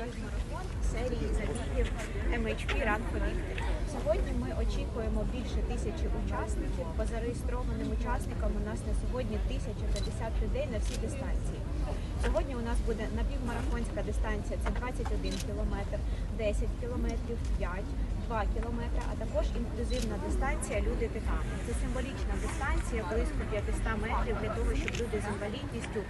напівмарафон серії забігів MHP Run Victory. Сьогодні ми очікуємо більше тисячі учасників. По зареєстрованим учасникам у нас на сьогодні 1050 людей на всі дистанції. Сьогодні у нас буде напівмарафонська дистанція, це 21 кілометр, 10 кілометрів, 5, 2 кілометри, а також інклюзивна дистанція Люди Титани. Це символічна дистанція близько 500 метрів для того, щоб люди з інвалідністю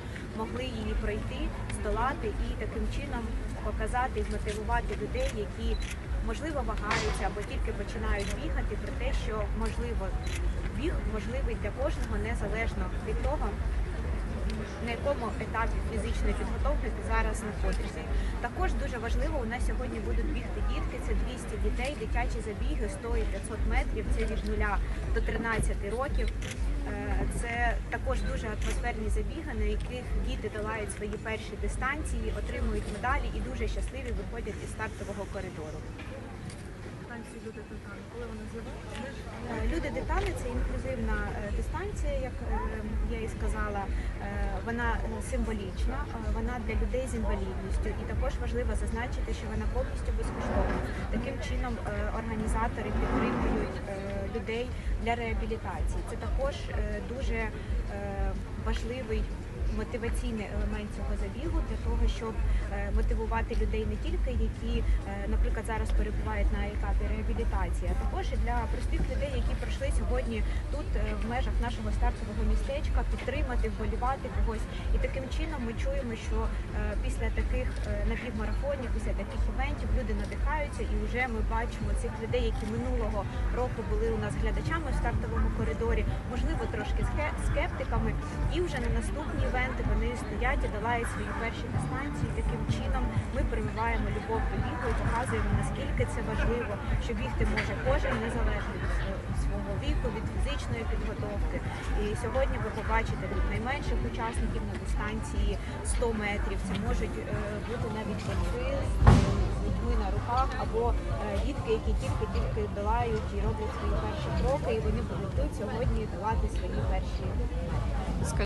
могли її пройти, здолати і таким чином показати і змотивувати людей, які можливо вагаються або тільки починають бігати, про те, що можливо біг можливий для кожного незалежно від того, якому етапі фізичної підготовки ти зараз знаходишся. Також дуже важливо, у нас сьогодні будуть бігти дітки, це 200 дітей, дитячі забіги 100 і 500 метрів, це від 0 до 13 років. Е, Це також дуже атмосферні забіги, на яких діти долають свої перші дистанції, отримують медалі і дуже щасливі виходять із стартового коридору. Е, Люди Титани це інклюзивна е, дистанція, як сказала. Е, Вона е, символічна, е, вона для людей з інвалідністю. І також важливо зазначити, що вона повністю безкоштовна. Таким чином організатори підтримують людей для реабілітації. Це також дуже важливий. Мотиваційний елемент цього забігу для того, щоб е, мотивувати людей не тільки які, е, наприклад, зараз перебувають на етапі реабілітації, а також і для простих людей, які пройшли сьогодні тут е, в межах нашого стартового містечка, підтримати, вболівати когось. І таким чином ми чуємо, що після таких напівмарафонів, після таких івентів люди надихаються, і вже ми бачимо цих людей, які минулого року були у нас глядачами в стартовому коридорі, можливо, трошки скептиками, і вже на наступні івенти вони стоять і долають свої перші дистанції. Таким чином ми прививаємо любов до бігу і показуємо наскільки це важливо, що бігти може кожен незалежно від свого- віку, від фізичної підготовки. І сьогодні ви побачите тут найменших учасників на дистанції 100 метрів. Це можуть е, бути навіть батьки з дітьми на руках або е, дітки, які тільки-тільки долають і роблять свої перші кроки, і вони будуть сьогодні долати свої перші.